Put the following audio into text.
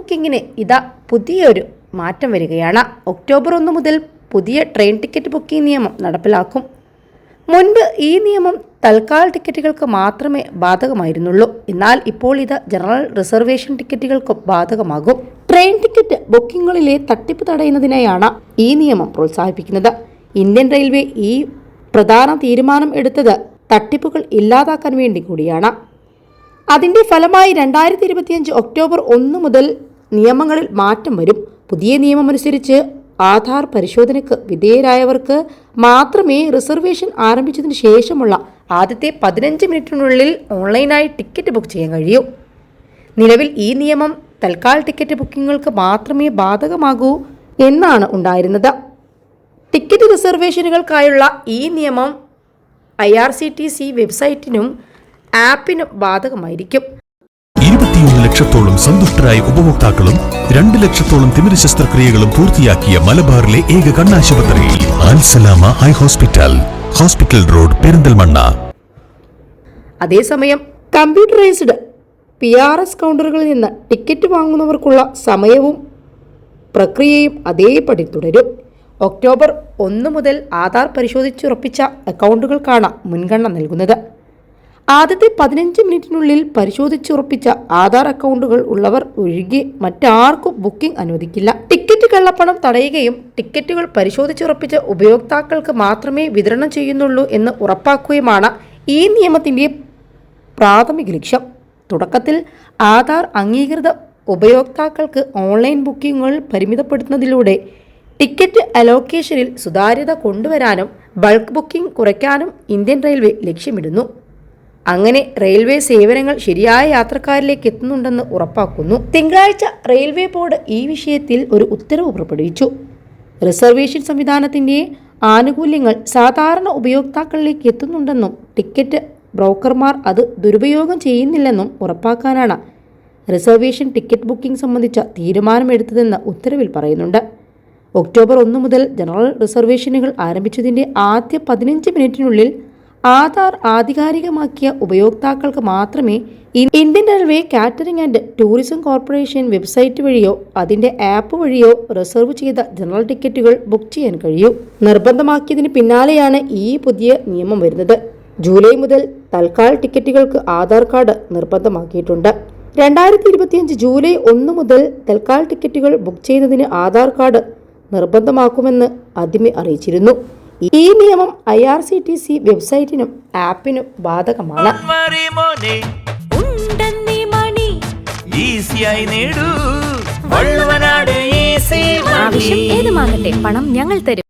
ബുക്കിങ്ങിന് ഇതാ പുതിയൊരു മാറ്റം വരികയാണ്. ഒക്ടോബർ ഒന്ന് മുതൽ പുതിയ ട്രെയിൻ ടിക്കറ്റ് ബുക്കിംഗ് നിയമം നടപ്പിലാക്കും. മുൻപ് ഈ നിയമം തൽക്കാല ടിക്കറ്റുകൾക്ക് മാത്രമേ ബാധകമായിരുന്നുള്ളൂ. എന്നാൽ ഇപ്പോൾ ഇത് ജനറൽ റിസർവേഷൻ ടിക്കറ്റുകൾക്കും ബാധകമാകും. ട്രെയിൻ ടിക്കറ്റ് ബുക്കിങ്ങുകളിലെ തട്ടിപ്പ് തടയുന്നതിനായാണ് ഈ നിയമം പ്രോത്സാഹിപ്പിക്കുന്നത്. ഇന്ത്യൻ റെയിൽവേ ഈ പ്രധാന തീരുമാനം എടുത്തത് തട്ടിപ്പുകൾ ഇല്ലാതാക്കാൻ വേണ്ടി കൂടിയാണ്. അതിന്റെ ഫലമായി രണ്ടായിരത്തി ഇരുപത്തിയഞ്ച് ഒക്ടോബർ ഒന്ന് മുതൽ നിയമങ്ങളിൽ മാറ്റം വരും. പുതിയ നിയമമനുസരിച്ച് ആധാർ പരിശോധനയ്ക്ക് വിധേയരായവർക്ക് മാത്രമേ റിസർവേഷൻ ആരംഭിച്ചതിന് ശേഷമുള്ള ആദ്യത്തെ പതിനഞ്ച് മിനിറ്റിനുള്ളിൽ ഓൺലൈനായി ടിക്കറ്റ് ബുക്ക് ചെയ്യാൻ കഴിയൂ. നിലവിൽ ഈ നിയമം തൽക്കാൽ ടിക്കറ്റ് ബുക്കിങ്ങുകൾക്ക് മാത്രമേ ബാധകമാകൂ എന്നാണ് ഉണ്ടായിരുന്നത്. ടിക്കറ്റ് റിസർവേഷനുകൾക്കായുള്ള ഈ നിയമം I R C T C വെബ്സൈറ്റിനും ആപ്പിനും ബാധകമായിരിക്കും. ഇരുപത്തിയൊന്ന് ലക്ഷത്തോളം സന്തുഷ്ടരായ ഉപഭോക്താക്കളും രണ്ട് ലക്ഷത്തോളം തിമിര ശസ്ത്രക്രിയകളും പൂർത്തിയാക്കിയ മലബാറിലെ ഏക കണ്ണാശുപത്രി Al Salama eye hospital. Hospital road Perinthalmanna. അതേസമയം കമ്പ്യൂട്ടറൈസ്ഡ് പി ആർ എസ് കൗണ്ടറുകളിൽ നിന്ന് ടിക്കറ്റ് വാങ്ങുന്നവർക്കുള്ള സമയവും പ്രക്രിയയും അതേപടി തുടരും. ഒക്ടോബർ ഒന്ന് മുതൽ ആധാർ പരിശോധിച്ചുറപ്പിച്ച അക്കൗണ്ടുകൾക്കാണ് മുൻഗണന നൽകുന്നത്. ആദ്യത്തെ പതിനഞ്ച് മിനിറ്റിനുള്ളിൽ പരിശോധിച്ചുറപ്പിച്ച ആധാർ അക്കൗണ്ടുകൾ ഉള്ളവർ ഒഴികെ മറ്റാർക്കും ബുക്കിംഗ് അനുവദിക്കില്ല. ടിക്കറ്റ് കള്ളപ്പണം തടയുകയും ടിക്കറ്റുകൾ പരിശോധിച്ചുറപ്പിച്ച ഉപയോക്താക്കൾക്ക് മാത്രമേ വിതരണം ചെയ്യുന്നുള്ളൂ എന്ന് ഉറപ്പാക്കുകയുമാണ് ഈ നിയമത്തിന്റെ പ്രാഥമിക ലക്ഷ്യം. തുടക്കത്തിൽ ആധാർ അംഗീകൃത ഉപയോക്താക്കൾക്ക് ഓൺലൈൻ ബുക്കിങ്ങുകൾ പരിമിതപ്പെടുത്തുന്നതിലൂടെ ടിക്കറ്റ് അലോക്കേഷനിൽ സുതാര്യത കൊണ്ടുവരാനും ബൾക്ക് ബുക്കിംഗ് കുറയ്ക്കാനും ഇന്ത്യൻ റെയിൽവേ ലക്ഷ്യമിടുന്നു. അങ്ങനെ റെയിൽവേ സേവനങ്ങൾ ശരിയായ യാത്രക്കാരിലേക്ക് എത്തുന്നുണ്ടെന്ന് ഉറപ്പാക്കുന്നു. തിങ്കളാഴ്ച റെയിൽവേ ബോർഡ് ഈ വിഷയത്തിൽ ഒരു ഉത്തരവ് പുറപ്പെടുവിച്ചു. റിസർവേഷൻ സംവിധാനത്തിന്റെ ആനുകൂല്യങ്ങൾ സാധാരണ ഉപയോക്താക്കളിലേക്ക് എത്തുന്നുണ്ടെന്നും ടിക്കറ്റ് ബ്രോക്കർമാർ അത് ദുരുപയോഗം ചെയ്യുന്നില്ലെന്നും ഉറപ്പാക്കാനാണ് റിസർവേഷൻ ടിക്കറ്റ് ബുക്കിംഗ് സംബന്ധിച്ച തീരുമാനമെടുത്തതെന്ന് ഉത്തരവിൽ പറയുന്നുണ്ട്. ഒക്ടോബർ ഒന്ന് മുതൽ ജനറൽ റിസർവേഷനുകൾ ആരംഭിച്ചതിന്റെ ആദ്യ പതിനഞ്ച് മിനിറ്റിനുള്ളിൽ ആധാർ ആധികാരികമാക്കിയ ഉപയോക്താക്കൾക്ക് മാത്രമേ Indian Railway Catering and Tourism Corporation website വഴിയോ അതിന്റെ ആപ്പ് വഴിയോ റിസർവ് ചെയ്ത ജനറൽ ടിക്കറ്റുകൾ ബുക്ക് ചെയ്യാൻ കഴിയൂ. നിർബന്ധമാക്കിയതിന് പിന്നാലെയാണ് ഈ പുതിയ നിയമം വരുന്നത്. ജൂലൈ മുതൽ തൽക്കാൽ ടിക്കറ്റുകൾക്ക് ആധാർ കാർഡ് നിർബന്ധമാക്കിയിട്ടുണ്ട്. രണ്ടായിരത്തി ഇരുപത്തിയഞ്ച് ജൂലൈ ഒന്ന് മുതൽ തൽക്കാൽ ടിക്കറ്റുകൾ ബുക്ക് ചെയ്യുന്നതിന് ആധാർ കാർഡ് നിർബന്ധമാക്കുമെന്ന് ആദ്യമേ അറിയിച്ചിരുന്നു. ഈ നിയമം I R C T C വെബ്സൈറ്റിനും ആപ്പിനും ബാധകമാണ്. ഏത് ഉണ്ടെന്നീ മണി. ഈസിയായി നേടൂ. വള്ളുവനാട് ഈസി ആവശ്യം ഏതുമാകട്ടെ പണം ഞങ്ങൾ തരും.